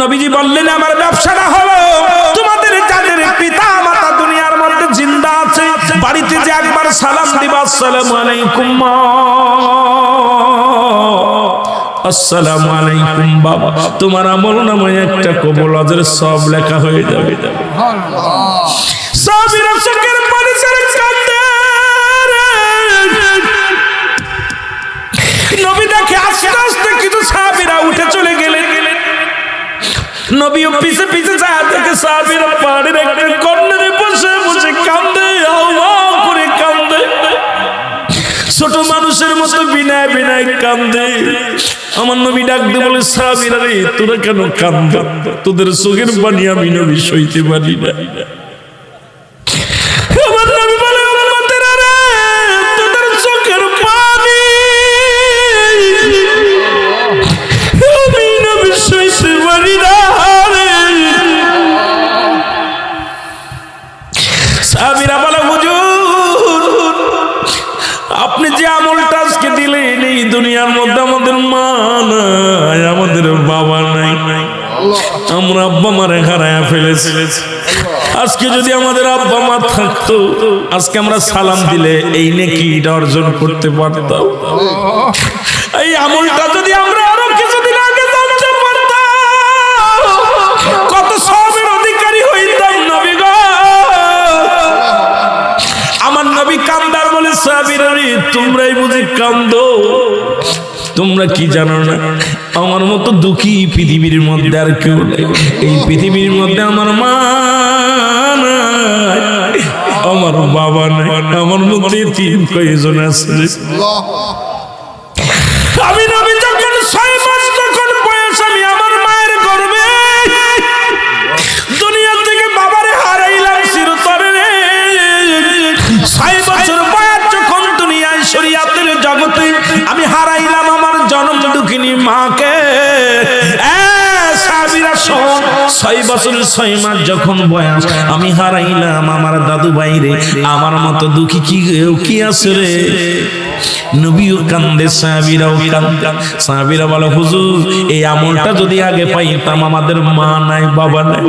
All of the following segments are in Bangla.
নবীজি বললেন, আমার ব্যবসাটা হলো, তোমাদের যাদের পিতা মাতা দুনিয়ার মধ্যে জিন্দা আছে, বাড়িতে যে একবার সালাম দিবা, আসসালামু আলাইকুম আসসালামু সব লেখা হয়ে নবী আস্তে নবীও পিছে পিছে যা থেকে সাহাবীরা পাহাড়ের একটা কর্নারে বসে বসে কান্দে, আল্লাহ করে কান্দে। ছোট মানুষের মতো বিনায় বিনায় কান্দে। আমার নবী ডাক দিয়ে বলে, সাহাবীরা রে, তোরা কেন কান্দ? তোদের চোখের পানি আমি নবী সইতে পারি না। সাহাবীরা বলে হুজুর, আপনি যে আমলটা আজকে দিলেন, এই দুনিয়ার মধ্যে আমাদের মা নাই, আমাদের বাবা নাই। আমরা আব্বা মারে হারায়া ফেলেছি। আজকে যদি আমাদের আব্বা মা থাকতো, আজকে আমরা সালাম দিলে এই নেকি অর্জন করতে পারতাম। এই আমলটা যদি আমরা বুঝি তোমরা কি জানো না? আমার মতো দুঃখী পৃথিবীর মধ্যে আর কেউ এই পৃথিবীর মধ্যে আমার মা আমার বাবা নাই আমার মধ্যে তিন কয়েকজন আছে। আমি নবী যখন সাহেব যখন বছর ছয় মাস যখন বয়স আমি হারাইলাম আমার দাদু বাইরে আমার মতো দুঃখী কি কি আছে রে? নবীও কান্দে, সাহাবীরাও কান্দে। সাহাবীরা বলে, হুজুর, এই আমলটা যদি আগে পাইতাম, আমাদের মা নাই, বাবা নাই।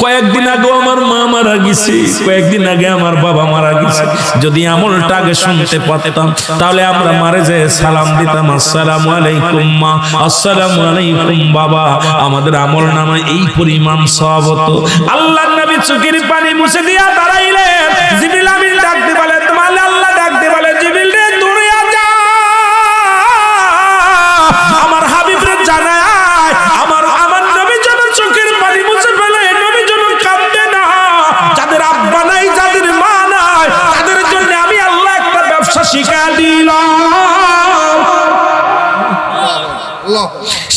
কয়েকদিন আগে আমার মা মারা গেছে। কয়েকদিন আগে আমার বাবা মারা গেছে। যদি আমলটা আগে শুনতে তাহলে আমরা মারে সালাম দিতাম। আলাইকুম মা আলাইকুম বাবা। আমাদের আমল নামে এই পরিমাণ সব হতো। আল্লাহ নবী পানি মুছে দিয়া জিবিল আমিন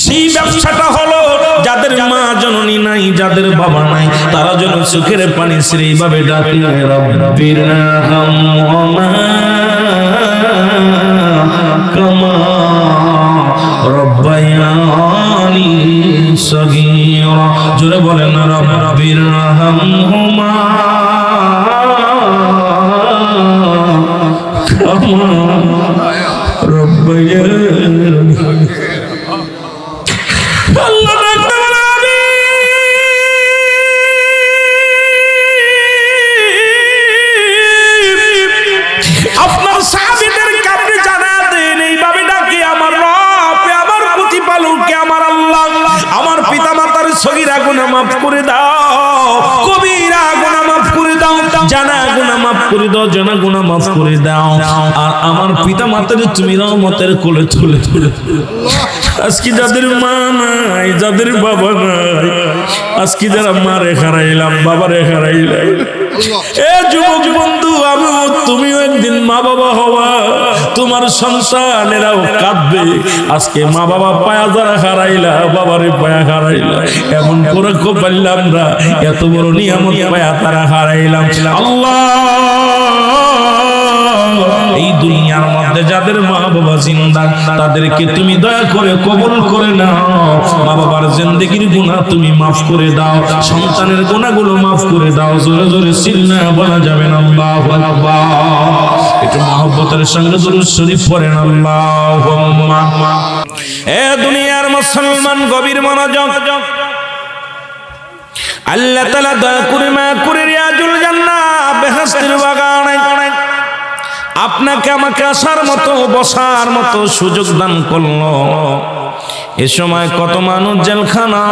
সেই ব্যবসাটা হলো যাদের মা জননী নাই, যাদের বাবা নাই, তারা যেন চোখের পানি শ্রী ভাবে ডাকে কামা রব্বায়ানি সগীরা। জোরে বলেন রব্বির হামহুমা মাফ করে দাও। কবিরা গুনাহ মাফ করে দাও, জানা গুনাহ মাফ করে দাও, জানা গুনাহ মাফ করে দাও। আর আমার পিতা মাতার তুমি রহমতের কোলে তুলে তুলে আজকে যাদের মা নাই, যাদের বাবা নাই, আজকে যারা মারে হারাইলাম, বাবারে হারাইলাম এ যুবক বন্ধু আমি তুমিও একদিন মা বাবা হওয়া তোমার সন্তানেরাও কাঁদবে। আজকে মা বাবা পায়া যারা হারাইলা, বাবারে পায়া হারাইলা। এমন করে পারলাম না, এত বড় নিয়ামত পায়া তারা হারাইলাম। আল্লাহ! এই দুনিয়ার মধ্যে যাদের মা বাবা জিন্দা, তাদেরকে তুমি দয়া করে কবুল করে নাও। মা বাবার জিন্দগির গুনাহ তুমি মাফ করে দাও। সন্তানের গুনাহগুলো মাফ করে দাও। জোরে জোরে সিল্লা বলা যাবে না। আল্লাহু আকবার। একটু মহব্বতের সঙ্গে দুরুদ শরীফ পড়েন আল্লাহুম্মা। এ দুনিয়ার মুসলমান গভীর মনোযোগ। আল্লাহ তাআলা দয়া করে মা করে রিয়াজুল জান্নাহ বেহেশতের বাগানে আপনাকে আমাকে আসার মতো, বসার মতো সুযোগ দান করল। এ সময় কত মানুষ জেলখানায়,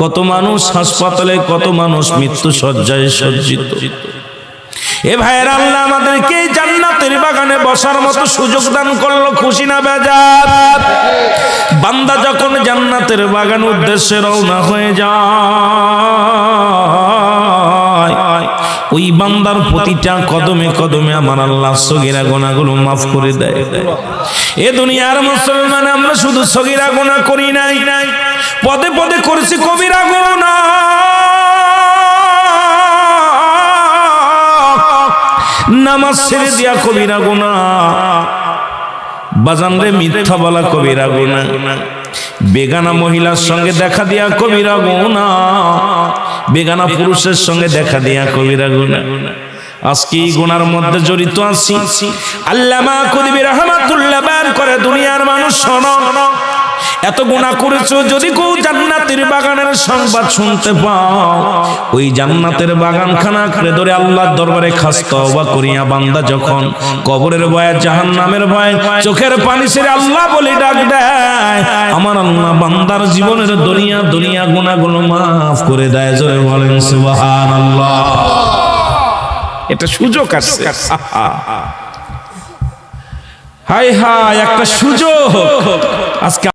কত মানুষ হাসপাতালে, কত মানুষ মৃত্যু সজ্জায় সজ্জিত। এ ভাইয়ের আল্লাহ আমাদেরকে জান্নাতের বাগানে বসার মতো সুযোগ দান করল, খুশি না বেজার? বান্দা যখন জান্নাতের বাগান উদ্দেশ্যে রওনা হয়ে যায়, ওই বান্দার প্রতিটা কদমে কদমে আমার আল্লাহ সগিরা গোনাগুলো মাফ করে দেয়। এ দুনিয়ার মুসলমান, আমরা শুধু সগিরা গোনা করি নাই, পদে পদে করেছি কবিরা গোনা। নামাজ ছেড়ে দিয়া কবিরা গোনা বাজান রে মিথ্যা বলা কবিরা গোনা বেগানা মহিলার সঙ্গে দেখা দিয়া কবিরা গোনা বেগানা পুরুষের সঙ্গে দেখা দিয়া কবিরা গোনা আজকে এই গুনার মধ্যে জড়িত আছি। আল্লামা কুদিবি রহমাতুল্লাহ বান করে দুনিয়ার মানুষ শোনো। এত গুণা করেছ, যদি কেউ জান্নাতের বাগানের সংবাদ শুনতে পাও, ওই জান্নাতের বাগানখানা করে ধরে আল্লাহর দরবারে খাস তওবা করিয়া বান্দা যখন কবরের ভয়ে, জাহান্নামের ভয়ে, চোখের পানি ছেড়ে আল্লাহ বলে ডাক দেয়, আমার আল্লাহ বান্দার জীবনের দুনিয়া দুনিয়া গুণাগুলো মাফ করে দেয়, জোরে বলেন সুবহানাল্লাহ। এটা সুযোগ আছে। হাই হাই একটা সুযোগ। আজকে